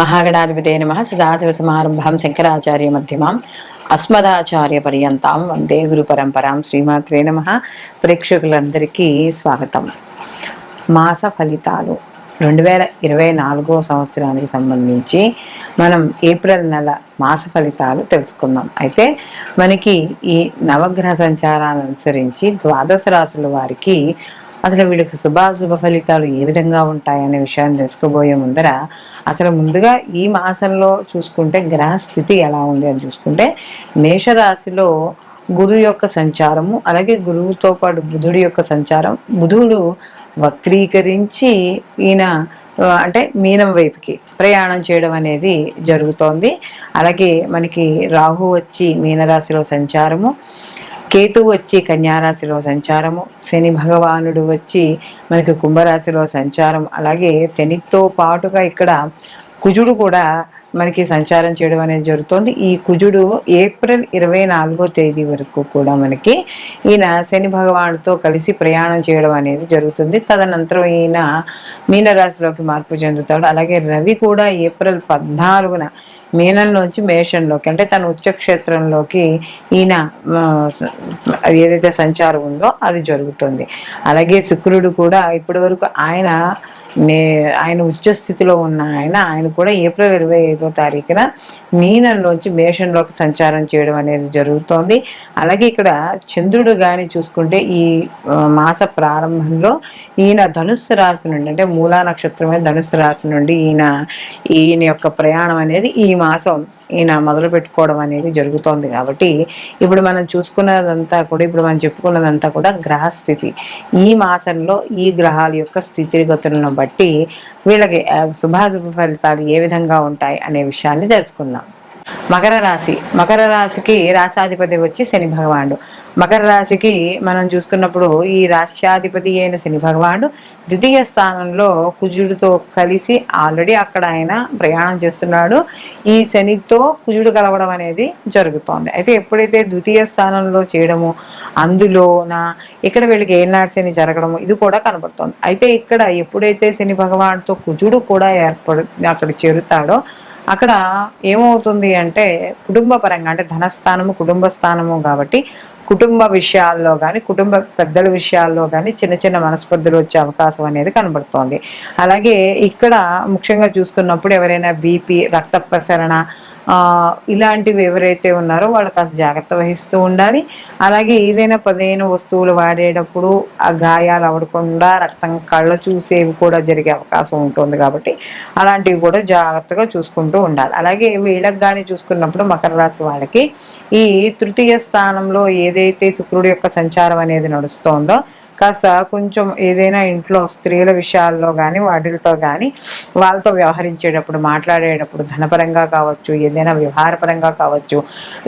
మహాగణాధిపతే నమ. సదాశివ సమారంభం శంకరాచార్య మధ్యమాం. అస్మదాచార్య పర్యంతం వందే గురు పరంపరాం శ్రీమాత్రే నమ. ప్రేక్షకులందరికీ స్వాగతం. మాస ఫలితాలు. రెండు వేల ఇరవై నాలుగో సంవత్సరానికి సంబంధించి మనం ఏప్రిల్ నెల మాస ఫలితాలు తెలుసుకుందాం. అయితే మనకి ఈ నవగ్రహ సంచారాన్ని అనుసరించి ద్వాదశ రాశుల వారికి అసలు వీళ్ళకి శుభాశుభ ఫలితాలు ఏ విధంగా ఉంటాయనే విషయాన్ని తెలుసుకోబోయే ముందర అసలు ముందుగా ఈ మాసంలో చూసుకుంటే గ్రహ స్థితి ఎలా ఉంది అని చూసుకుంటే మేషరాశిలో గురువు యొక్క సంచారము అలాగే గురువుతో పాటు బుధుడి యొక్క సంచారం. బుధుడు వక్రీకరించి ఈయన అంటే మీనం వైపుకి ప్రయాణం చేయడం అనేది జరుగుతోంది. అలాగే మనకి రాహు వచ్చి మీనరాశిలో సంచారము. కేతు వచ్చి కన్యారాశిలో సంచారము. శని భగవానుడు వచ్చి మనకి కుంభరాశిలో సంచారం. అలాగే శనితో పాటుగా ఇక్కడ కుజుడు కూడా మనకి సంచారం చేయడం అనేది జరుగుతుంది. ఈ కుజుడు ఏప్రిల్ ఇరవై నాలుగో తేదీ వరకు కూడా మనకి ఈయన శని భగవానుడితో కలిసి ప్రయాణం చేయడం అనేది జరుగుతుంది. తదనంతరం ఈయన మీనరాశిలోకి మార్పు చెందుతాడు. అలాగే రవి కూడా ఏప్రిల్ పద్నాలుగున మీనంలోంచి మేషంలోకి అంటే తన ఉచ్చక్షేత్రంలోకి ఈయన ఏదైతే సంచారం ఉందో అది జరుగుతుంది. అలాగే శుక్రుడు కూడా ఇప్పటి వరకు ఆయన మే ఆయన ఉచ్చస్థితిలో ఉన్న ఆయన ఆయన కూడా ఏప్రిల్ ఇరవై ఐదో తారీఖున మీనంలోంచి మేషంలోకి సంచారం చేయడం అనేది జరుగుతోంది. అలాగే ఇక్కడ చంద్రుడు కానీ చూసుకుంటే ఈ మాస ప్రారంభంలో ఈయన ధనుస్సు రాశి నుండి అంటే మూలా నక్షత్రమే ధనుస్సు రాశి నుండి ఈయన ఈయన యొక్క ప్రయాణం అనేది ఈ మాసం ఈయన మొదలు పెట్టుకోవడం అనేది జరుగుతోంది కాబట్టి ఇప్పుడు మనం చూసుకున్నదంతా కూడా ఇప్పుడు మనం చెప్పుకున్నదంతా కూడా గ్రహస్థితి ఈ మాసంలో ఈ గ్రహాల యొక్క స్థితిగతులను బట్టి వీళ్ళకి శుభాశుభ ఫలితాలు ఏ విధంగా ఉంటాయి అనే విషయాన్ని తెలుసుకుందాం. మకర రాశి. మకర రాశికి రాశాధిపతి వచ్చి శని భగవానుడు. మకర రాశికి మనం చూసుకున్నప్పుడు ఈ రాష్ట్రాధిపతి అయిన శని భగవానుడు ద్వితీయ స్థానంలో కుజుడితో కలిసి ఆల్రెడీ అక్కడ ఆయన ప్రయాణం చేస్తున్నాడు. ఈ శనితో కుజుడు కలవడం అనేది జరుగుతోంది. అయితే ఎప్పుడైతే ద్వితీయ స్థానంలో చేయడము అందులోన ఇక్కడ వీళ్ళకి ఏనాడు శని జరగడము ఇది కూడా కనబడుతోంది. అయితే ఇక్కడ ఎప్పుడైతే శని భగవానుడితో కుజుడు కూడా ఏర్పడు అక్కడ చేరుతాడో అక్కడ ఏమవుతుంది అంటే కుటుంబ పరంగా అంటే ధనస్థానము కుటుంబ స్థానము కాబట్టి కుటుంబ విషయాల్లో కానీ కుటుంబ పెద్దల విషయాల్లో కానీ చిన్న చిన్న మనస్పర్ధలు వచ్చే అవకాశం అనేది కనబడుతోంది. అలాగే ఇక్కడ ముఖ్యంగా చూసుకున్నప్పుడు ఎవరైనా బీపీ రక్త ప్రసరణ ఇలాంటివి ఎవరైతే ఉన్నారో వాళ్ళు కాస్త జాగ్రత్త వహిస్తూ ఉండాలి. అలాగే ఏదైనా పదిహేను వస్తువులు వాడేటప్పుడు ఆ గాయాలు అవడకుండా రక్తం కళ్ళ చూసేవి కూడా జరిగే అవకాశం ఉంటుంది కాబట్టి అలాంటివి కూడా జాగ్రత్తగా చూసుకుంటూ ఉండాలి. అలాగే వీళ్ళకి కానీ చూసుకున్నప్పుడు మకర రాశి వాళ్ళకి ఈ తృతీయ స్థానంలో ఏదైతే శుక్రుడి యొక్క సంచారం అనేది నడుస్తోందో కాస్త కొంచెం ఏదైనా ఇంట్లో స్త్రీల విషయాల్లో కానీ వాటితో కానీ వాళ్ళతో వ్యవహరించేటప్పుడు మాట్లాడేటప్పుడు ధనపరంగా కావచ్చు ఏదైనా వ్యవహారపరంగా కావచ్చు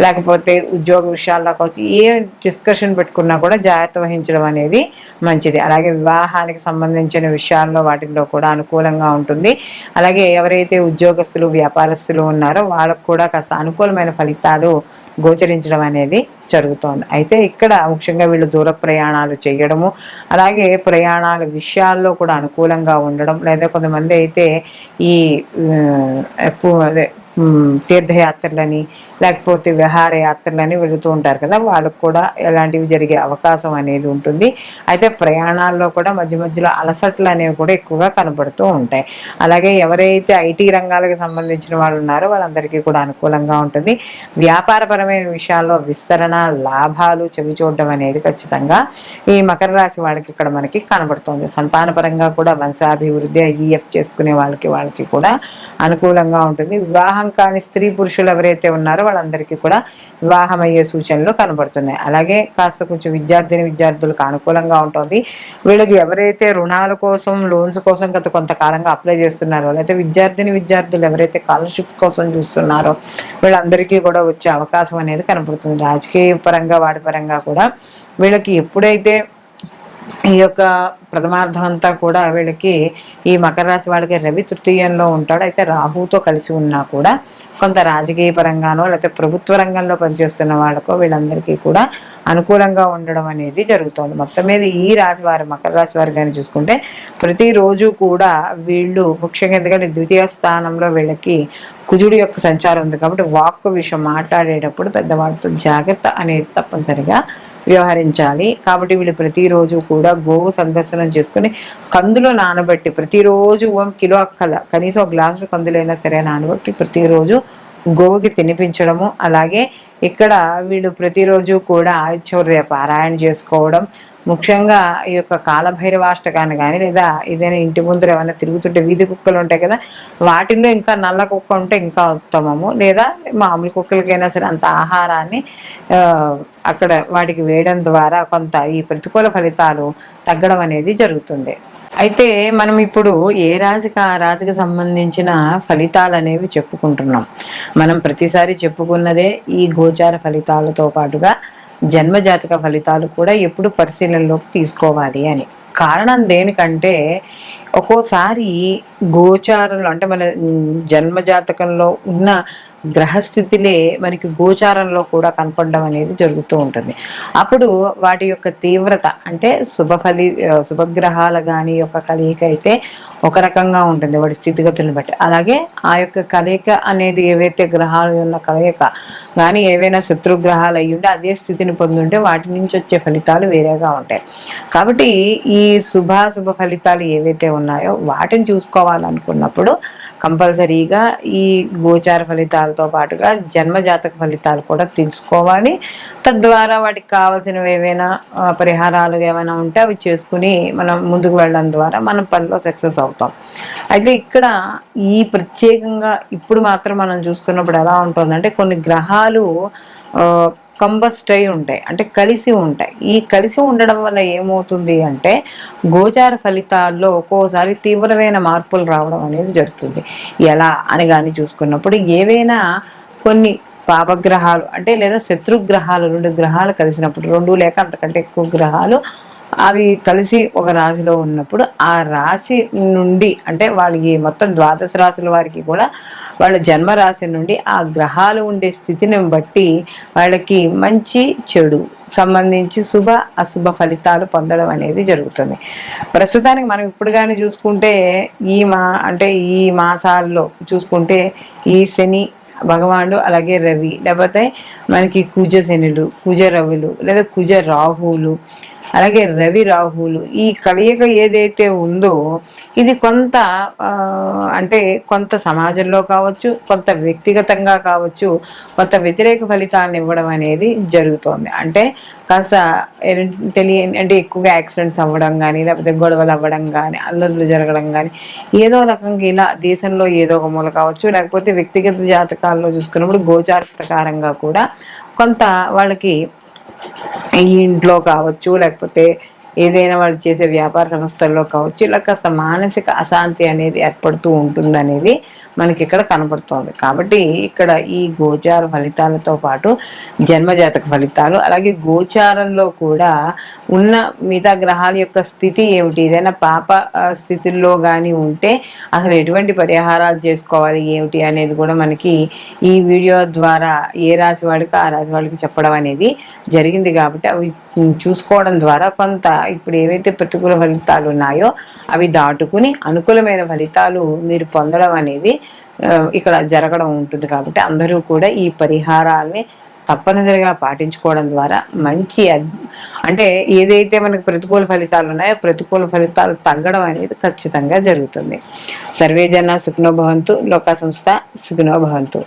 లేకపోతే ఉద్యోగ విషయాల్లో కావచ్చు ఏ డిస్కషన్ పెట్టుకున్నా కూడా జాగ్రత్త వహించడం అనేది మంచిది. అలాగే వివాహానికి సంబంధించిన విషయాల్లో వాటిల్లో కూడా అనుకూలంగా ఉంటుంది. అలాగే ఎవరైతే ఉద్యోగస్తులు వ్యాపారస్తులు ఉన్నారో వాళ్ళకు కూడా కాస్త అనుకూలమైన ఫలితాలు గోచరించడం అనేది జరుగుతోంది. అయితే ఇక్కడ ముఖ్యంగా వీళ్ళు దూర ప్రయాణాలు చేయడము అలాగే ప్రయాణాల విషయాల్లో కూడా అనుకూలంగా ఉండడం లేదా కొంతమంది అయితే ఈ అదే తీర్థయాత్రలని లేకపోతే విహారయాత్రలని వెళుతూ ఉంటారు కదా వాళ్ళకు కూడా ఎలాంటివి జరిగే అవకాశం అనేది ఉంటుంది. అయితే ప్రయాణాల్లో కూడా మధ్య మధ్యలో అలసట్లు అనేవి కూడా ఎక్కువగా కనబడుతూ ఉంటాయి. అలాగే ఎవరైతే ఐటీ రంగాలకు సంబంధించిన వాళ్ళు ఉన్నారో వాళ్ళందరికీ కూడా అనుకూలంగా ఉంటుంది. వ్యాపారపరమైన విషయాల్లో విస్తరణ లాభాలు చెవి చూడడం అనేది ఖచ్చితంగా ఈ మకర రాశి వాళ్ళకి ఇక్కడ మనకి కనబడుతుంది. సంతానపరంగా కూడా వంశాభివృద్ధి ఐఎఫ్ చేసుకునే వాళ్ళకి వాళ్ళకి కూడా అనుకూలంగా ఉంటుంది. వివాహం కాని స్త్రీ పురుషులు ఎవరైతే ఉన్నారో వాళ్ళందరికీ కూడా వివాహం అయ్యే సూచనలు కనబడుతున్నాయి. అలాగే కాస్త కొంచెం విద్యార్థిని విద్యార్థులకు అనుకూలంగా ఉంటుంది. వీళ్ళకి ఎవరైతే రుణాల కోసం లోన్స్ కోసం గత కొంతకాలంగా అప్లై చేస్తున్నారో లేకపోతే విద్యార్థిని విద్యార్థులు ఎవరైతే స్కాలర్షిప్ కోసం చూస్తున్నారో వీళ్ళందరికీ కూడా వచ్చే అవకాశం అనేది కనబడుతుంది. రాజకీయ పరంగా వాటి పరంగా కూడా వీళ్ళకి ఎప్పుడైతే ఈ యొక్క ప్రథమార్థం అంతా కూడా వీళ్ళకి ఈ మకర రాశి వాళ్ళకి రవి తృతీయంలో ఉంటాడు. అయితే రాహుతో కలిసి ఉన్నా కూడా కొంత రాజకీయ పరంగానో లేకపోతే ప్రభుత్వ రంగంలో పనిచేస్తున్న వాళ్ళకో వీళ్ళందరికీ కూడా అనుకూలంగా ఉండడం అనేది జరుగుతుంది. మొత్తం మీద ఈ రాశి వారు మకర రాశి వారు కానీ చూసుకుంటే ప్రతిరోజు కూడా వీళ్ళు ముఖ్యంగా ఎందుకంటే ద్వితీయ స్థానంలో వీళ్ళకి కుజుడు యొక్క సంచారం ఉంది కాబట్టి వాక్ విషయం మాట్లాడేటప్పుడు పెద్దవాళ్ళతో జాగ్రత్త అనేది తప్పనిసరిగా వ్యవహరించాలి. కాబట్టి వీళ్ళు ప్రతిరోజు కూడా గోవు సందర్శనం చేసుకుని కందులో నానబెట్టి ప్రతిరోజు కిలో అక్కల కనీసం గ్లాసు కందులైనా సరే నానబెట్టి ప్రతిరోజు గోవుకి తినిపించడము అలాగే ఇక్కడ వీళ్ళు ప్రతిరోజు కూడా ఆదిత్యవర్య పారాయణ చేసుకోవడం ముఖ్యంగా ఈ యొక్క కాలభైరవాష్టకాన్ని కానీ లేదా ఏదైనా ఇంటి ముందర ఏమైనా తిరుగుతుంటే వీధి కుక్కలు ఉంటాయి కదా వాటిల్లో ఇంకా నల్ల కుక్క ఉంటే ఇంకా ఉత్తమము. లేదా మామూలు కుక్కలకైనా సరే అంత ఆహారాన్ని అక్కడ వాటికి వేయడం ద్వారా కొంత ఈ ప్రతికూల ఫలితాలు తగ్గడం అనేది జరుగుతుంది. అయితే మనం ఇప్పుడు ఏ రాజుకి ఆ రాజుకి సంబంధించిన ఫలితాలు అనేవి చెప్పుకుంటున్నాం. మనం ప్రతిసారి చెప్పుకున్నదే ఈ గోచార ఫలితాలతో పాటుగా జన్మజాతక ఫలితాలు కూడా ఎప్పుడు పరిశీలనలోకి తీసుకోవాలి అని. కారణం దేనికంటే ఒక్కోసారి గోచారంలో అంటే మన జన్మజాతకంలో ఉన్న గ్రహస్థితిలే మనకి గోచారంలో కూడా కనపడడం అనేది జరుగుతూ ఉంటుంది. అప్పుడు వాటి యొక్క తీవ్రత అంటే శుభ ఫలి శుభగ్రహాల కానీ యొక్క కలయిక అయితే ఒక రకంగా ఉంటుంది వాటి స్థితిగతులను బట్టి. అలాగే ఆ యొక్క కలయిక అనేది ఏవైతే గ్రహాలు ఉన్న కలయిక కానీ ఏవైనా శత్రుగ్రహాలు అయ్యి ఉంటే అదే స్థితిని పొందుంటే వాటి నుంచి వచ్చే ఫలితాలు వేరేగా ఉంటాయి. కాబట్టి ఈ శుభాశుభ ఫలితాలు ఏవైతే ఉన్నాయో వాటిని చూసుకోవాలనుకున్నప్పుడు కంపల్సరీగా ఈ గోచార ఫలితాలతో పాటుగా జన్మజాతక ఫలితాలు కూడా తెలుసుకోవాలి. తద్వారా వాటికి కావాల్సినవి ఏవైనా పరిహారాలు ఏమైనా ఉంటే అవి చేసుకుని మనం ముందుకు వెళ్ళడం ద్వారా మనం పనిలో సక్సెస్ అవుతాం. అయితే ఇక్కడ ఈ ప్రత్యేకంగా ఇప్పుడు మాత్రం మనం చూసుకున్నప్పుడు ఎలా ఉంటుందంటే కొన్ని గ్రహాలు కంబస్ట్ అయి ఉంటాయి అంటే కలిసి ఉంటాయి. ఈ కలిసి ఉండడం వల్ల ఏమవుతుంది అంటే గోచార ఫలితాల్లో ఒక్కోసారి తీవ్రమైన మార్పులు రావడం అనేది జరుగుతుంది. ఎలా అని కానీ చూసుకున్నప్పుడు ఏవైనా కొన్ని పాపగ్రహాలు అంటే లేదా శత్రుగ్రహాలు రెండు గ్రహాలు కలిసినప్పుడు రెండు లేక అంతకంటే ఎక్కువ గ్రహాలు అవి కలిసి ఒక రాశిలో ఉన్నప్పుడు ఆ రాశి నుండి అంటే వాళ్ళకి మొత్తం ద్వాదశ రాశుల వారికి కూడా వాళ్ళ జన్మ రాశి నుండి ఆ గ్రహాలు ఉండే స్థితిని బట్టి వాళ్ళకి మంచి చెడు సంబంధించి శుభ అశుభ ఫలితాలు పొందడం అనేది జరుగుతుంది. ప్రస్తుతానికి మనం ఇప్పుడు కానీ చూసుకుంటే ఈ మా అంటే ఈ మాసాల్లో చూసుకుంటే ఈ శని భగవానుడు అలాగే రవి లేకపోతే మనకి కుజ శనులు కుజ రవులు లేదా కుజ రాహువులు అలాగే రవి రాహులు ఈ కలయిక ఏదైతే ఉందో ఇది కొంత అంటే కొంత సమాజంలో కావచ్చు కొంత వ్యక్తిగతంగా కావచ్చు కొంత వ్యతిరేక ఫలితాలను ఇవ్వడం అనేది జరుగుతోంది. అంటే కాస్త తెలియని అంటే ఎక్కువగా యాక్సిడెంట్స్ అవ్వడం కానీ లేకపోతే గొడవలు అవ్వడం కానీ అల్లర్లు జరగడం కానీ ఏదో రకంగా ఇలా దేశంలో ఏదో ఒక మూల కావచ్చు లేకపోతే వ్యక్తిగత జాతకాల్లో చూసుకున్నప్పుడు గోచార ప్రకారంగా కూడా కొంత వాళ్ళకి ఈ ఇంట్లో కావచ్చు లేకపోతే ఏదైనా వాళ్ళు చేసే వ్యాపార సంస్థల్లో కావచ్చు ఇలా కాస్త మానసిక అశాంతి అనేది ఏర్పడుతూ ఉంటుంది అనేది మనకి ఇక్కడ కనపడుతోంది కాబట్టి ఇక్కడ ఈ గోచార ఫలితాలతో పాటు జన్మజాతక ఫలితాలు అలాగే గోచారంలో కూడా ఉన్న మిగతా గ్రహాల యొక్క స్థితి ఏమిటి? ఏదైనా పాప స్థితుల్లో కానీ ఉంటే అసలు ఎటువంటి పరిహారాలు చేసుకోవాలి ఏమిటి అనేది కూడా మనకి ఈ వీడియో ద్వారా ఏ రాశి వాడికి ఆ రాశి వాళ్ళకి చెప్పడం అనేది జరిగింది కాబట్టి అవి చూసుకోవడం ద్వారా కొంత ఇప్పుడు ఏవైతే ప్రతికూల ఫలితాలు ఉన్నాయో అవి దాటుకుని అనుకూలమైన ఫలితాలు మీరు పొందడం అనేది ఇక్కడ జరగడం ఉంటుంది కాబట్టి అందరూ కూడా ఈ పరిహారాల్ని తప్పనిసరిగా పాటించుకోవడం ద్వారా మంచి అంటే ఏదైతే మనకు ప్రతికూల ఫలితాలు ఉన్నాయో ప్రతికూల ఫలితాలు తగ్గడం అనేది ఖచ్చితంగా జరుగుతుంది. సర్వేజన సుఖనోభవంతు లోకా సంస్థ సుఖనోభవంతు